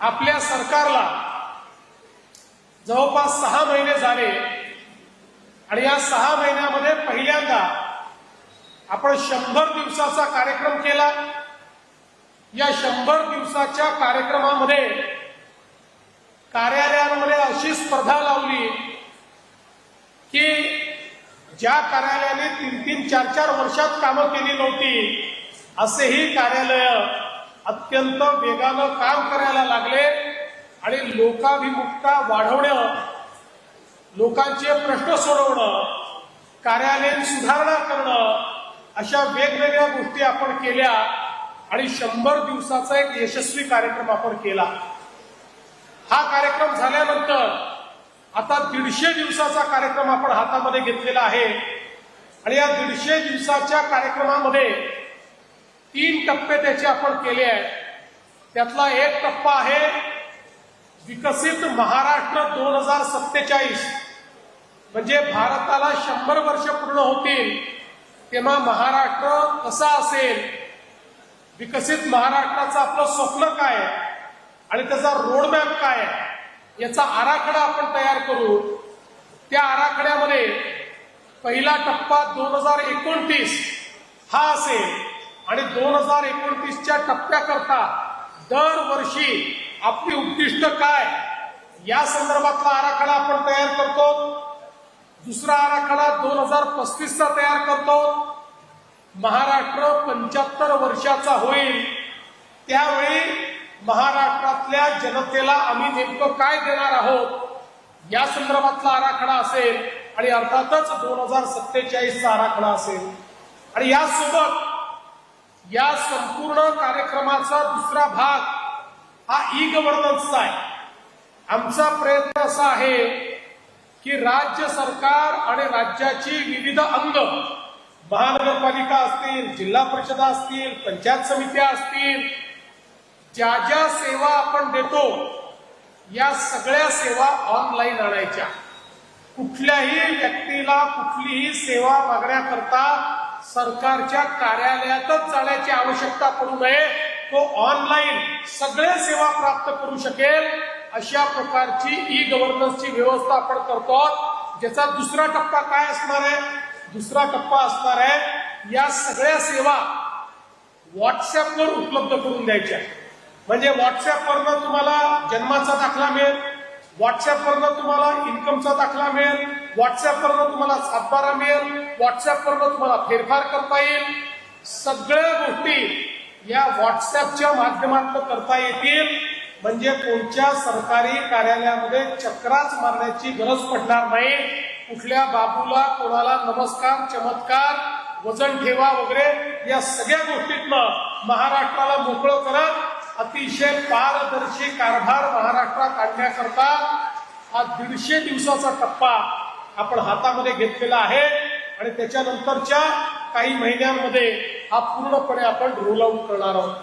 आपल्या सरकारला जवळपास सहा महिने झाले आणि या सहा महिन्यामध्ये पहिल्यांदा आपण शंभर दिवसाचा कार्यक्रम केला. या शंभर दिवसाच्या कार्यक्रमामध्ये कार्यालयांमध्ये अशी स्पर्धा लावली की ज्या कार्यालयाने तीन तीन चार चार वर्षात कामं केली नव्हती असेही कार्यालय अत्यंत वेगानं काम करायला लागले आणि लोकाभिमुखता वाढवणं लोकांचे प्रश्न सोडवणं कार्यालयीन सुधारणा करणं अशा वेगवेगळ्या गोष्टी आपण केल्या आणि शंभर दिवसाचा एक यशस्वी कार्यक्रम आपण केला. हा कार्यक्रम झाल्यानंतर आता दीडशे दिवसाचा कार्यक्रम आपण हातामध्ये घेतलेला आहे. आणि या दीडशे दिवसाच्या कार्यक्रमामध्ये तीन टप्पे त्याचे आपण केले आहेत. त्यातला एक टप्पा आहे विकसित महाराष्ट्र दोन हजार सत्तेचाळीस. म्हणजे भारताला शंभर वर्ष पूर्ण होतील तेव्हा महाराष्ट्र कसा असेल? विकसित महाराष्ट्राचं आपलं स्वप्न काय आणि त्याचा रोडमॅप काय याचा आराखडा आपण तयार करू. त्या आराखड्यामध्ये पहिला टप्पा दोन हजार एकोणतीस हा असेल. आणि दोन हजार एकोणतीसच्या टप्प्याकरता दरवर्षी आपली उद्दिष्ट काय? या संदर्भातला आराखडा आपण तयार करतो. दुसरा आराखडा दोन हजार पस्तीसचा तयार करतो. महाराष्ट्र पंच्याहत्तर वर्षाचा होईल. त्यावेळी महाराष्ट्रातल्या जनतेला आम्ही नेमकं काय देणार आहोत? या संदर्भातला आराखडा असेल आणि अर्थातच दोन हजार सत्तेचाळीसचा आराखडा असेल. आणि यासोबत या संपूर्ण कार्यक्रमाचा दुसरा भाग हा ई गव्हर्नन्सचा आहे. आमचा प्रयत्न असा आहे की राज्य सरकार आणि राज्याची विविध अंग महानगरपालिका असतील जिल्हा परिषदा असतील पंचायत समित्या असतील ज्या ज्या सेवा आपण देतो या सगळ्या सेवा ऑनलाईन आणायच्या. कुठल्याही व्यक्तीला कुठलीही सेवा मागण्याकरता सरकारच्या कार्यालयातच जाण्याची आवश्यकता पडू नये. तो ऑनलाईन सगळ्या सेवा प्राप्त करू शकेल. अशा प्रकारची ई गव्हर्नन्सची व्यवस्था आपण करतो. आहोत. ज्याचा दुसरा टप्पा काय असणार आहे? दुसरा टप्पा असणार आहे या सगळ्या सेवा व्हॉट्सअपवर उपलब्ध करून द्यायच्या. म्हणजे व्हॉट्सअपवरनं तुम्हाला जन्माचा दाखला मिळेल. व्हॉट्सअपवरनं तुम्हाला इन्कमचा दाखला मिळेल. व्हॉट्सअपवरनं तुम्हाला सातबारा मिळेल. व्हॉट्सअपवरनं तुम्हाला फेरफार करता येईल. सगळ्या गोष्टी या व्हॉट्सअपच्या माध्यमातून करता येतील. म्हणजे कोणत्या सरकारी कार्यालयामध्ये चक्राच मारण्याची गरज पडणार नाही. कुठल्या बाबूला कोणाला नमस्कार चमत्कार वजन ठेवा वगैरे या सगळ्या गोष्टीतनं महाराष्ट्राला मोकळं करत अतिशय पारदर्शी कारभार महाराष्ट्रात आणण्याकरता हा दीडशे दिवसाचा टप्पा आपण हातामध्ये घेतलेला आहे आणि त्याच्यानंतरच्या काही महिन्यांमध्ये हा पूर्णपणे आपण रोल आऊट करणार आहोत.